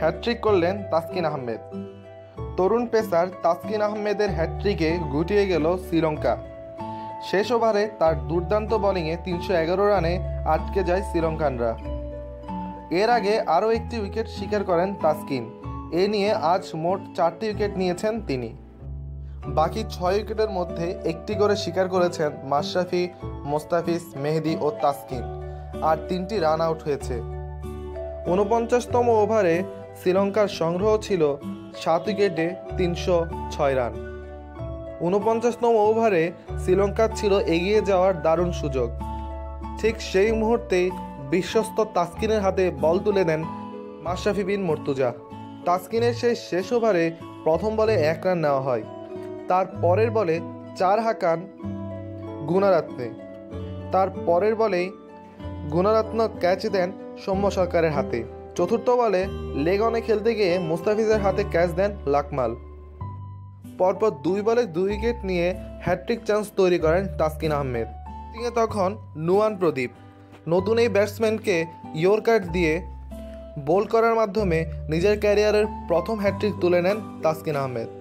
Hat trick করলেন তাসকিন আহমেদ। তরুণ pacer Taskin আহমেদের হ্যাট্রিকে গুটিয়ে গেল শ্রীলঙ্কা। শেষ ওভারে তার দুর্দান্ত বোলিংয়ে তিনশো এগারো রানে আটকে যায় শ্রীলঙ্কানরা। এর আগে আরও একটি উইকেট শিকার করেন তাসকিন। এ নিয়ে আজ মোট চারটি উইকেট নিয়েছেন তিনি। বাকি ছয় উইকেটের মধ্যে একটি করে শিকার করেছেন মাশরাফি, মোস্তাফিজ, মেহেদি ও তাসকিন। আর তিনটি রান আউট হয়েছে। ঊনপঞ্চাশতম ওভারে শ্রীলঙ্কার সংগ্রহ ছিল সাত উইকেটে তিনশো ছয় রান। ঊনপঞ্চাশতম ওভারে শ্রীলঙ্কার ছিল এগিয়ে যাওয়ার দারুণ সুযোগ। ঠিক সেই মুহূর্তেই বিশ্বস্ত তাসকিনের হাতে বল তুলে দেন মাশরাফি বিন মর্তুজা। তাসকিনের সেই শেষ ওভারে প্রথম বলে এক রান নেওয়া হয়। তার পরের বলে চার হাকান গুণারাত্নে। তার পরের বলেই গুণারত্ন ক্যাচ দেন সৌম্য সরকারের হাতে। চতুর্থ বলে লেগ অনে খেলতে গিয়ে মুস্তাফিজের হাতে ক্যাচ দেন লাকমাল। পরপর দুই বলে দুই উইকেট নিয়ে হ্যাট্রিক চান্স তৈরি করেন তাসকিন আহমেদ। তিনি তখন নুয়ান প্রদীপ। নতুন এই ব্যাটসম্যানকে ইয়র্কার দিয়ে বোল করার মাধ্যমে নিজের ক্যারিয়ারের প্রথম হ্যাট্রিক তুলে নেন তাসকিন আহমেদ।